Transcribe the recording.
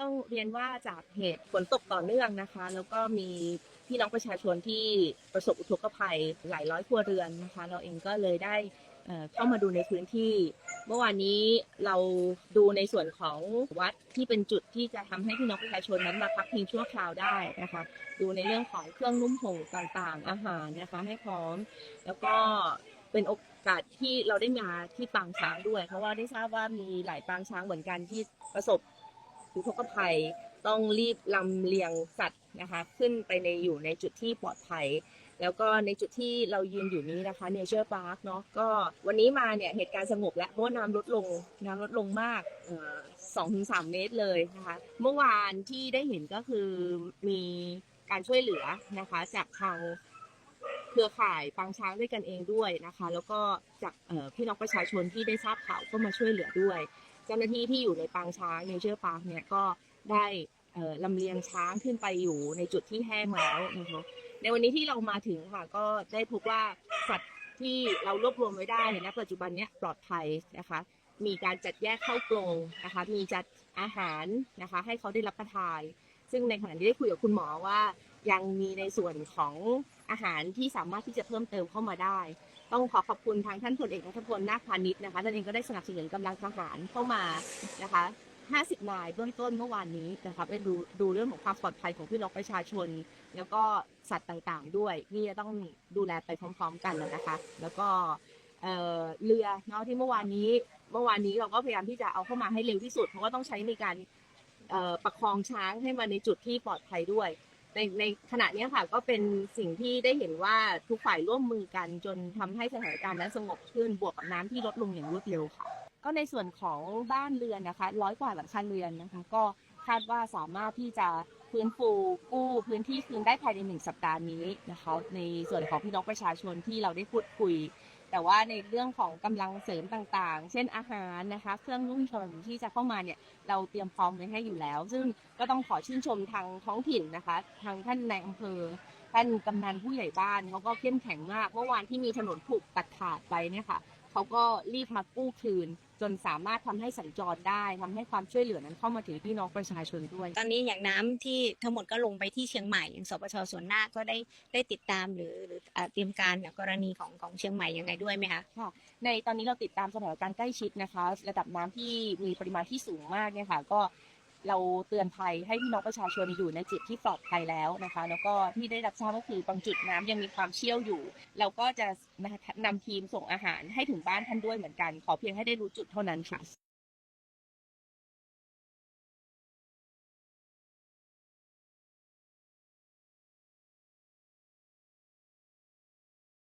ต้องเรียนว่าจากเหตุฝนตกต่อเนื่องนะคะ แล้วก็มีพี่น้องประชาชนที่ประสบอุทกภัยหลายร้อยครัวเรือนนะคะ เราเองก็เลยได้เข้ามาดูในพื้นที่ เมื่อวานนี้เราดูในส่วนของวัดที่เป็นจุดที่จะทำให้พี่น้องประชาชนนั้นมาพักพิงชั่วคราวได้นะคะ ดูในเรื่องของเครื่องนุ่มห่มต่างๆ อาหารนะคะให้พร้อม แล้วก็เป็นโอกาสที่เราได้มาที่ปางช้างด้วย เพราะว่าได้ทราบว่ามีหลายปางช้างเหมือนกันที่ประสบ อุทกภัย ต้องรีบลำเลียงสัตว์นะคะ ขึ้นไปในอยู่ในจุดที่ปลอดภัย แล้วก็ในจุดที่เรายืนอยู่นี้นะคะเนเจอร์พาร์คเนาะก็วันนี้มาเนี่ยเหตุการณ์สงบแล้วเพราะว่าน้ำลดลงน้ำลดลงมากสองถึงสามเมตรเลยนะคะ เมื่อวานที่ได้เห็นก็คือมีการช่วยเหลือนะคะ จากทางเครือข่ายปางช้างด้วยกันเองด้วยนะคะ แล้วก็จากพี่น้องประชาชนที่ได้ทราบข่าวก็มาช่วยเหลือด้วย จ้าหน้าที่ที่อยู่ในปางช้างเนเจอร์พาร์คเนี่ยก็ได้ลำเลียงช้างขึ้นไปอยู่ในจุดที่แห้งแล้วนะคะในวันนี้ที่เรามาถึงค่ะก็ได้พบว่าสัตว์ที่เรารวบรวมไว้ได้ณปัจจุบันนี้ปลอดภัยนะคะ มีการจัดแยกเข้ากรงนะคะ มีจัดอาหารนะคะ ให้เขาได้รับประทาน ซึ่งในขณะที่ได้คุยกับคุณหมอว่า ยังมีในส่วนของอาหารที่สามารถที่จะเพิ่มเติมเข้ามาได้ ต้องขอขอบคุณทางท่านพลเอกนัทพลนาคพาณิชย์นะคะท่านเองก็ได้สนับสนุนกำลังทหารเข้ามานะคะ50นายเบื้องต้นเมื่อวานนี้นะคะไปดูดูเรื่องของความปลอดภัยของพี่น้องประชาชน แล้วก็สัตว์ต่างๆด้วยที่จะต้องดูแลไปพร้อม ๆ กันนะคะ แล้วก็เอ่อเรือเนาะที่เมื่อวานนี้ เมื่อวานนี้เราก็พยายามที่จะเอาเข้ามาให้เร็วที่สุด เพราะว่าต้องใช้ในการประคองช้างให้มาในจุดที่ปลอดภัยด้วย ในในขณะนี้ค่ะก็เป็นสิ่งที่ได้เห็นว่าทุกฝ่ายร่วมมือกันจนทำให้สถานการณ์นั้นสงบขึ้นบวกกับน้ำที่ลดลงอย่างรวดเร็วค่ะ ก็ในส่วนของบ้านเรือนนะคะ ร้อยกว่าหลังคาเรือนนะคะก็าดว่าสามารถที่จะฟื้นฟูกู้พื้นที่คืนได้ภายในหนึ่งสัปดาห์นี้นะคะในส่วนของพี่น้องประชาชนที่เราได้พูดคุย แต่ว่าในเรื่องของกำลังเสริมต่างๆ เช่นอาหารนะคะ เครื่องนุ่งห่มที่จะเข้ามาเนี่ยเราเตรียมพร้อมไว้ให้อยู่แล้ว ซึ่งก็ต้องขอชื่นชมทางท้องถิ่นนะคะ ทางท่านนายอำเภอท่านกำนันผู้ใหญ่บ้านเขาก็เข้มแข็งมากเมื่อวานที่มีถนนผูกตัดขาดไปเนี่ยค่ะ เขาก็รีบมากู้คืน จนสามารถทำให้สัญจรได้ทำให้ความช่วยเหลือนั้นเข้ามาถึงพี่น้องประชาชนด้วย ตอนนี้อย่างน้ำที่ทั้งหมดก็ลงไปที่เชียงใหม่อย่างสปชส่วนหน้าก็ได้ได้ติดตามหรือหรืออ่าเตรียมการกับกรณีของของเชียงใหม่ยังไงด้วยไหมคะในตอนนี้เราติดตามสถานการณ์ใกล้ชิดนะคะ ระดับน้ำที่มีปริมาณที่สูงมากเนี่ยค่ะก็ เราเตือนภัยให้พี่น้องประชาชนอยู่ในจุดที่ปลอดภัยแล้วนะคะ แล้วก็ที่ได้รับทราบก็คือบางจุดน้ำยังมีความเชี่ยวอยู่ เราก็จะนำทีมส่งอาหารให้ถึงบ้านท่านด้วยเหมือนกัน ขอเพียงให้ได้รู้จุดเท่านั้นค่ะ